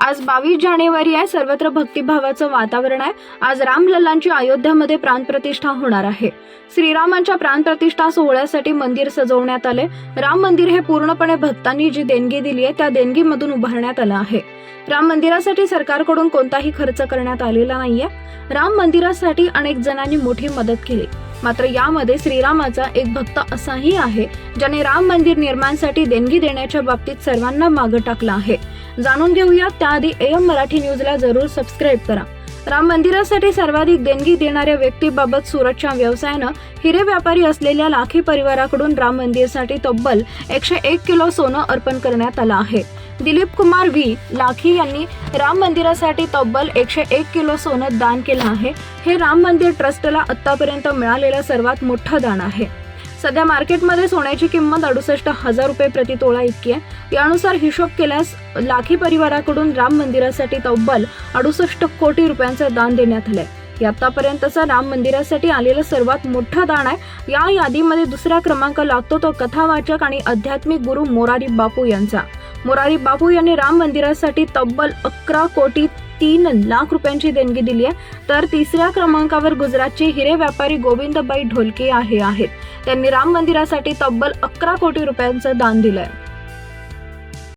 आज बावीस जानेवारी आहे. सर्वत्र भक्तिभावाचं वातावरण आहे. आज रामलल्लांची अयोध्यामध्ये प्राणप्रतिष्ठा होणार आहे. श्रीरामांच्या प्राणप्रतिष्ठा सोहळ्यासाठी मंदिर सजवण्यात आले. राम मंदिर हे पूर्णपणे भक्तांनी जी देणगी दिली आहे त्या देणगीमधून उभारण्यात आलं आहे. राम मंदिरासाठी सरकारकडून कोणताही खर्च करण्यात आलेला नाहीये. राम मंदिरासाठी अनेक जणांनी मोठी मदत केली. मात्र यामध्ये श्रीरामाचा एक भक्त असाही आहे ज्याने राम मंदिर निर्माणसाठी देणगी देण्याच्या बाबतीत सर्वांना मागं टाकलं आहे. जाणून घेऊया त्याआधी एम मराठी न्यूजला जरूर सबस्क्राईब करा. राम मंदिरासाठी सर्वाधिक देणगी देणाऱ्या व्यक्तीबाबत सुरतच्या व्यवसायानं हिरे व्यापारी असलेल्या लाखी परिवाराकडून राम मंदिरसाठी तब्बल एकशे एक किलो सोनं अर्पण करण्यात आलं आहे. दिलीप कुमार व्ही. लाखी यांनी राम मंदिरासाठी तब्बल एकशे एक किलो सोनं दान केलं आहे. हे राम मंदिर ट्रस्टला आत्तापर्यंत मिळालेलं सर्वात मोठं दान आहे. सध्या मार्केटमध्ये सोन्याची किंमत अडुसष्ट हजार रुपये प्रति तोळा इतकी आहे. यानुसार हिशोब केल्यास लाखी परिवाराकडून राम मंदिरासाठी तब्बल अडुसष्ट कोटी रुपयांचं दान देण्यात आलंय. हे आतापर्यंतचं राम मंदिरासाठी आलेलं सर्वात मोठं दान आहे. या यादीमध्ये दुसरा क्रमांक लागतो तो कथावाचक आणि आध्यात्मिक गुरु मोरारी बापू यांचा. मोरारी बापू यांनी राम मंदिरासाठी तब्बल अकरा कोटी तीन लाख रुपयांची देणगी दिली आहे. तर तिसऱ्या क्रमांकावर गुजरातचे हिरे व्यापारी गोविंदबाई ढोलके आहे आहेत. त्यांनी राम मंदिरासाठी तब्बल अकरा कोटी रुपयांचं दान दिलंय.